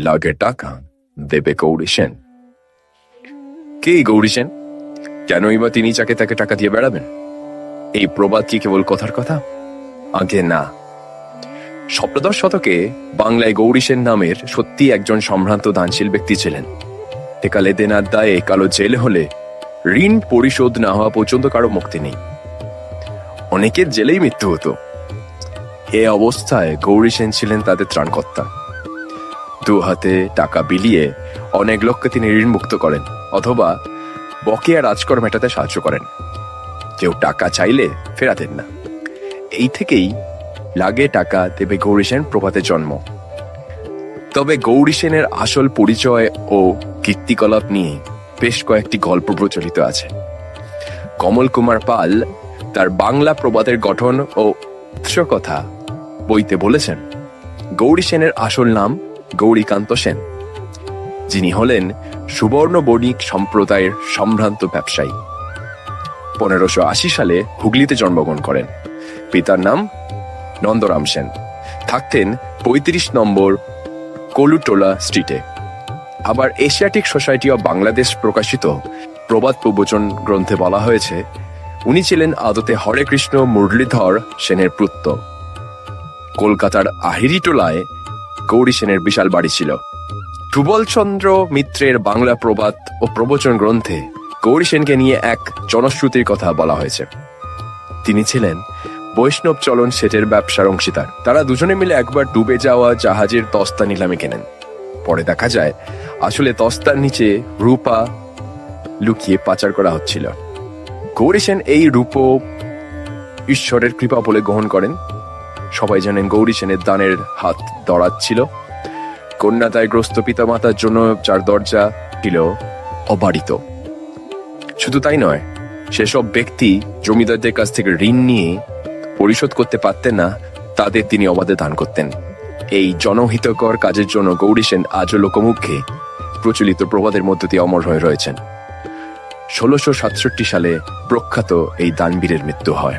লাগে টাকা দেবে গৌরী সেন কে গৌরী সেন কেনই বা তিনি যাকে তাকে টাকা দিয়ে বেড়াবেন? এই প্রবাদ কি কেবল কথার কথা? আগে না। সপ্তদশ শতকে বাংলায় গৌরী সেন নামের সত্যি একজন সম্ভ্রান্ত দানশীল ব্যক্তি ছিলেন। একালে দেনার দায়ে কালো জেল হলে ঋণ পরিশোধ না হওয়া পর্যন্ত কারও মুক্তি নেই। অনেকের জেলেই মৃত্যু হতো। এ অবস্থায় গৌরী সেন ছিলেন তাদের ত্রাণকর্তা। দু হাতে টাকা বিলিয়ে অনেক লোককে তিনি ঋণ মুক্ত করেন, অথবা বকেয়া রাজকর মেটাতে সাহায্য করেন। কেউ টাকা চাইলে ফেরাতেন না। এই থেকেই লাগে টাকা দেবে গৌরী সেন প্রভাতে জন্ম। তবে গৌরী সেনের আসল পরিচয় ও কীর্তিকলাপ নিয়ে বেশ কয়েকটি গল্প প্রচলিত আছে। কমল কুমার পাল তার বাংলা প্রবাদের গঠন ও উৎস কথা বইতে বলেছেন। গৌরী সেনের আসল নাম গৌরীকান্ত সেন, যিনি হলেন সুবর্ণ বণিক সম্প্রদায়ের সম্ভ্রান্ত ব্যবসায়ী। পনেরোশো আশি সালে হুগলিতে জন্মগ্রহণ করেন। পিতার নাম নন্দরাম সেন। থাকতেন পঁয়ত্রিশ নম্বর কলুটোলা স্ট্রিটে। আবার এশিয়াটিক সোসাইটি অব বাংলাদেশ প্রকাশিত প্রবাদ প্রবচন গ্রন্থে বলা হয়েছে, উনি ছিলেন আদতে হরে কৃষ্ণ মুরলীধর সেনের পুত্র। কলকাতার আহিরিটোলায় গৌরী সেনের বিশাল বাড়ি ছিল। ধ্রুবলচন্দ্র মিত্রের বাংলা প্রবাদ ও প্রবচন গ্রন্থে গৌরী সেনকে নিয়ে এক জনশ্রুতির কথা বলা হয়েছে। তিনি ছিলেন বৈষ্ণব চলন সেটের ব্যবসার অংশীদার। তারা দুজনে মিলে একবার ডুবে যাওয়া জাহাজের তস্তা নিলামে কেনেন। পরে দেখা যায়, আসলে তস্তার নিচে রূপা লুকিয়ে পাচার করা হচ্ছিল। গৌরী সেন এই রূপ ঈশ্বরের কৃপা বলে গ্রহণ করেন। সবাই জানেন গৌরী সেনের দানের হাত দড়াচ্ছিল। কন্যাদায়গ্রস্ত পিতামাতার জন্য যার দরজা ছিল অবারিত। শুধু তাই নয়, সেসব ব্যক্তি জমিদারদের কাছ থেকে ঋণ নিয়ে পরিশোধ করতে পারতেন না, তাদের তিনি অবাধে দান করতেন। এই জনহিতকর কাজের জন্য গৌরী সেন আজও লোকমুখে প্রচলিত প্রবাদের মধ্য দিয়ে অমর হয়ে রয়েছেন। ষোলোশো সাতষট্টি সালে প্রখ্যাত এই দানবীরের মৃত্যু হয়।